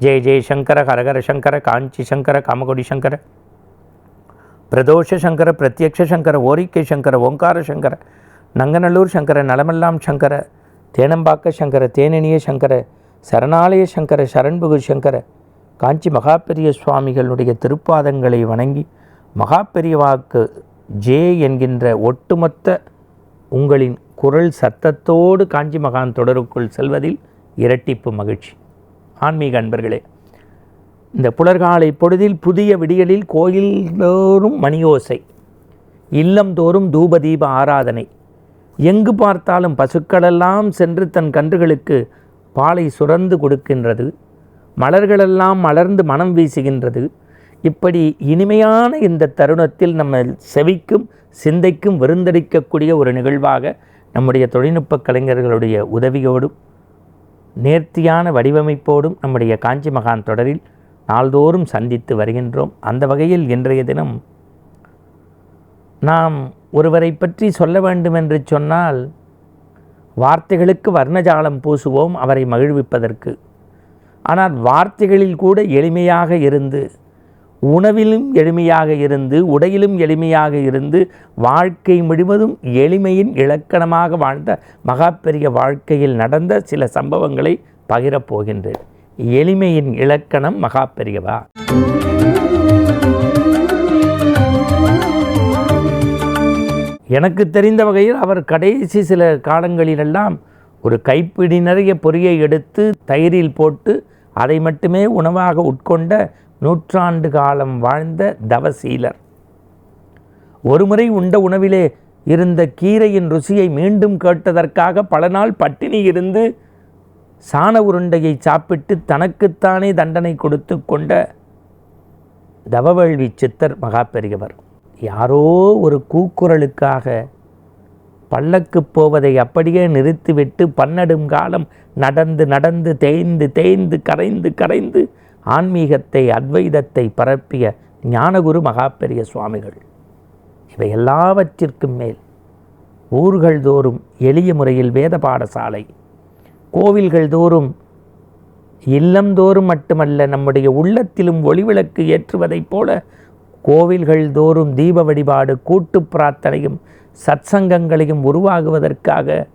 ஜெய ஜெயசங்கர ஹரஹர சங்கர காஞ்சி சங்கர காமகோடி சங்கர பிரதோஷ சங்கர பிரத்யக்ஷ சங்கர ஓரிக்கை சங்கர ஓங்கார சங்கர நங்கநல்லூர் சங்கர நலமெல்லாம் சங்கர தேனம்பாக்க சங்கர தேனணிய சங்கர சரணாலய சங்கர சரண்புகு சங்கர காஞ்சி மகாபெரிய சுவாமிகளுடைய திருப்பாதங்களை வணங்கி மகாபெரியவாக்கு ஜே என்கின்ற ஒட்டுமொத்த உங்களின் குரல் சத்தத்தோடு காஞ்சி மகான் தொடருக்குள் செல்வதில் இரட்டிப்பு மகிழ்ச்சி. ஆன்மீக அன்பர்களே இந்த புலர்காலை பொழுதில் புதிய விடியலில் கோயில்தோறும் மணியோசை இல்லம்தோறும் தூபதீப ஆராதனை. எங்கு பார்த்தாலும் பசுக்களெல்லாம் சென்று தன் கன்றுகளுக்கு பாலை சுரந்து கொடுக்கின்றது. மலர்களெல்லாம் மலர்ந்து மனம் வீசுகின்றது. இப்படி இனிமையான இந்த தருணத்தில் நம்ம செவிக்கும் சிந்தைக்கும் விருந்தளிக்கக்கூடிய ஒரு நிகழ்வாக நம்முடைய தொழில்நுட்ப கலைஞர்களுடைய உதவியோடும் நேர்த்தியான வடிவமைப்போடும் நம்முடைய காஞ்சி மகான் தொடரில் நாள்தோறும் சந்தித்து வருகின்றோம். அந்த வகையில் இன்றைய தினம் நாம் ஒருவரை பற்றி சொல்ல வேண்டும் என்று சொன்னால் வார்த்தைகளுக்கு வர்ணஜாலம் பூசுவோம் அவரை மகிழ்விப்பதற்கு. ஆனால் வார்த்தைகளில் கூட எளிமையாக இருந்து உணவிலும் எளிமையாக இருந்து உடையிலும் எளிமையாக இருந்து வாழ்க்கை முழுவதும் எளிமையின் இலக்கணமாக வாழ்ந்த மகாப்பெரிய வாழ்க்கையில் நடந்த சில சம்பவங்களை பகிரப் போகின்றேன். எளிமையின் இலக்கணம் மகாப்பெரியவா? எனக்கு தெரிந்த வகையில் அவர் கடைசி சில காலங்களிலெல்லாம் ஒரு கைப்பிடி நிறைய பொரியை எடுத்து தயிரில் போட்டு அதை மட்டுமே உணவாக உட்கொண்ட நூற்றாண்டு காலம் வாழ்ந்த தவசீலர். ஒருமுறை உண்ட உணவிலே இருந்த கீரையின் ருசியை மீண்டும் கேட்டதற்காக பல நாள் பட்டினி இருந்து சாண உருண்டையை சாப்பிட்டு தனக்குத்தானே தண்டனை கொடுத்து கொண்ட தவவேள்வி சித்தர் மகா பெரியவர் யாரோ ஒரு கூக்குரலுக்காக பல்லக்கு போவதை அப்படியே நிறுத்திவிட்டு பன்னெடும் காலம் நடந்து நடந்து தேய்ந்து தேய்ந்து கரைந்து கரைந்து ஆன்மீகத்தை அத்வைதத்தை பரப்பிய ஞானகுரு மகாபெரிய சுவாமிகள். இவை எல்லாவற்றிற்கும் மேல் ஊர்கள் தோறும் எளிய முறையில் வேத பாடசாலை கோவில்கள் தோறும் இல்லந்தோறும் மட்டுமல்ல நம்முடைய உள்ளத்திலும் ஒளிவிளக்கு ஏற்றுவதைப் போல கோவில்கள் தோறும் தீப வழிபாடு கூட்டு பிரார்த்தனையும் சத்சங்கங்களையும் உருவாகுவதற்காக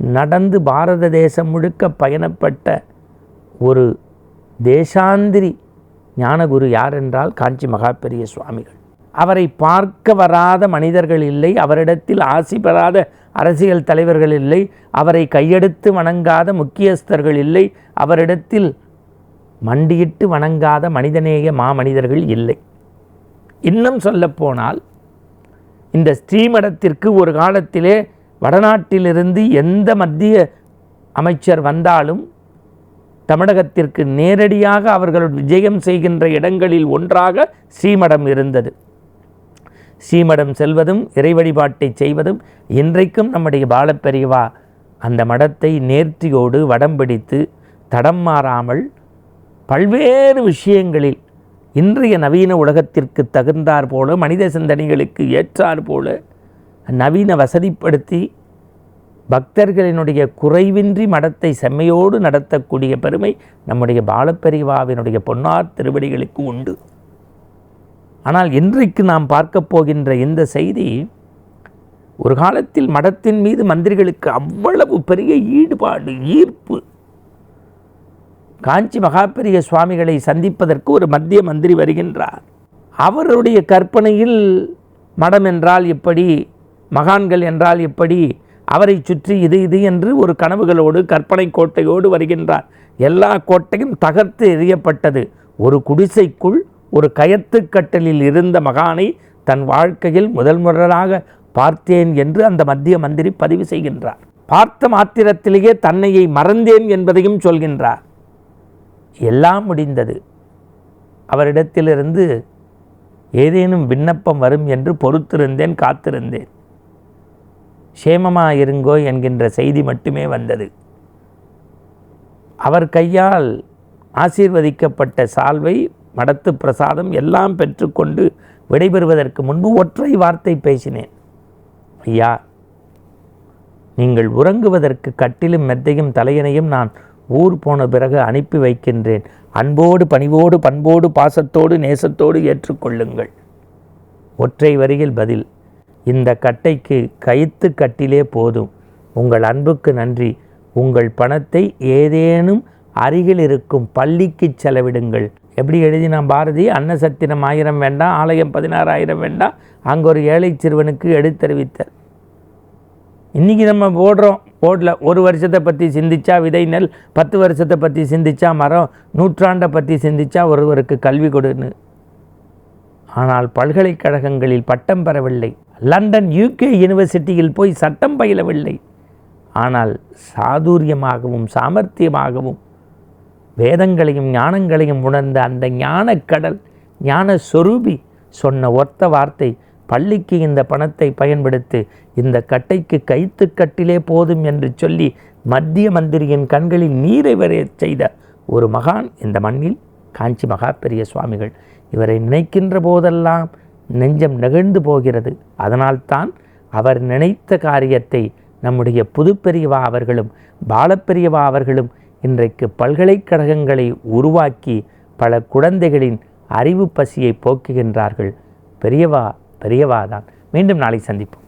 நடந்து பாரத தேசம் முழுக்க பயணப்பட்ட ஒரு தேசாந்திரி ஞானகுரு யார் என்றால் காஞ்சி மகாபெரிய சுவாமிகள். அவரை பார்க்க வராத மனிதர்கள் இல்லை அவரிடத்தில் ஆசி பெறாத அரசியல் தலைவர்கள் இல்லை அவரை கையெடுத்து வணங்காத முக்கியஸ்தர்கள் இல்லை அவரிடத்தில் மண்டியிட்டு வணங்காத மனிதநேய மாமனிதர்கள் இல்லை. இன்னும் சொல்லப்போனால் இந்த ஸ்ரீமடத்திற்கு ஒரு காலத்திலே வடநாட்டிலிருந்து எந்த மத்திய அமைச்சர் வந்தாலும் தமிழகத்திற்கு நேரடியாக அவர்கள் விஜயம் செய்கின்ற இடங்களில் ஒன்றாக ஸ்ரீமடம் இருந்தது. ஸ்ரீமடம் செல்வதும் இறை வழிபாட்டை செய்வதும் இன்றைக்கும் நம்முடைய பாலப்பெரியவா அந்த மடத்தை நேர்த்தியோடு வடம் பிடித்து தடம் மாறாமல் பல்வேறு விஷயங்களில் இன்றைய நவீன உலகத்திற்கு தகுந்தாற் போல மனித சிந்தனைகளுக்கு ஏற்றாற் போல நவீன வசதிப்படுத்தி பக்தர்களினுடைய குறைவின்றி மடத்தை செம்மையோடு நடத்தக்கூடிய பெருமை நம்முடைய பாலப்பெரிவாவினுடைய பொன்னார் திருவடிகளுக்கு உண்டு. ஆனால் இன்றைக்கு நாம் பார்க்க போகின்ற இந்த செய்தி ஒரு காலத்தில் மடத்தின் மீது மந்திரிகளுக்கு அவ்வளவு பெரிய ஈடுபாடு ஈர்ப்பு. காஞ்சி மகாபெரிய சுவாமிகளை சந்திப்பதற்கு ஒரு மத்திய மந்திரி வருகின்றார். அவருடைய கற்பனையில் மடம் என்றால் எப்படி மகான்கள் என்றால் எப்படி அவரை சுற்றி இது இது என்று ஒரு கனவுகளோடு கற்பனை கோட்டையோடு வருகின்றார். எல்லா கோட்டையும் தகர்த்து எறியப்பட்டது. ஒரு குடிசைக்குள் ஒரு கயத்துக்கட்டலில் இருந்த மகானை தன் வாழ்க்கையில் முதல் முறையாக பார்த்தேன் என்று அந்த மத்திய மந்திரி பதிவு செய்கின்றார். பார்த்த மாத்திரத்திலேயே தன்னையை மறந்தேன் என்பதையும் சொல்கின்றார். எல்லாம் முடிந்தது. அவரிடத்திலிருந்து ஏதேனும் விண்ணப்பம் வரும் என்று பொறுத்திருந்தேன் காத்திருந்தேன். சேமமாக இருங்கோ என்கின்ற செய்தி மட்டுமே வந்தது. அவர் கையால் ஆசீர்வதிக்கப்பட்ட சால்வை மடத்து பிரசாதம் எல்லாம் பெற்றுக்கொண்டு விடைபெறுவதற்கு முன்பு ஒற்றை வார்த்தை பேசினேன். ஐயா நீங்கள் உறங்குவதற்கு கட்டிலும் மெத்தையும் தலையணையும் நான் ஊர் போன பிறகு அனுப்பி வைக்கின்றேன். அன்போடு பணிவோடு பண்போடு பாசத்தோடு நேசத்தோடு ஏற்றுக்கொள்ளுங்கள். ஒற்றை வரியில் பதில் இந்த கட்டைக்கு கயித்து கட்டிலே போதும். உங்கள் அன்புக்கு நன்றி. உங்கள் பணத்தை ஏதேனும் அருகில் இருக்கும் பள்ளிக்கு செலவிடுங்கள். எப்படி எழுதினா பாரதி? அன்னசத்திரம் ஆயிரம் வேண்டாம் ஆலயம் பதினாறாயிரம் வேண்டாம் அங்கே ஒரு ஏழை சிறுவனுக்கு எடுத்தறிவித்தார் இன்றைக்கி நம்ம போடுறோம். போடல. ஒரு வருஷத்தை பற்றி சிந்திச்சா விதை நெல் பத்து வருஷத்தை பற்றி சிந்திச்சா மரம் நூற்றாண்டை பற்றி சிந்திச்சா ஒருவருக்கு கல்வி கொடுன்னு. ஆனால் பல்கலைக்கழகங்களில் பட்டம் பெறவில்லை. லண்டன் யூகே யூனிவர்சிட்டியில் போய் சட்டம் பயிலவில்லை. ஆனால் சாதுரியமாகவும் சாமர்த்தியமாகவும் வேதங்களையும் ஞானங்களையும் உணர்ந்த அந்த ஞானக்கடல் ஞான சொரூபி சொன்ன ஒத்த வார்த்தை பள்ளிக்கு இந்த பணத்தை பயன்படுத்து இந்த கட்டைக்கு கைத்து கட்டிலே போதும் என்று சொல்லி மத்திய மந்திரியின் கண்களில் நீரை வரையச் செய்த ஒரு மகான் இந்த மண்ணில். காஞ்சி மகா பெரிய சுவாமிகள் இவரை நினைக்கின்ற போதெல்லாம் நெஞ்சம் நெகிழ்ந்து போகிறது. அதனால்தான் அவர் நினைத்த காரியத்தை நம்முடைய புதுப்பெரியவா அவர்களும் பாலப்பெரியவா அவர்களும் இன்றைக்கு பல்கலைக்கழகங்களை உருவாக்கி பல குழந்தைகளின் அறிவு பசியை போக்குகின்றார்கள். பெரியவா பெரியவா தான். மீண்டும் நாளை சந்திப்போம்.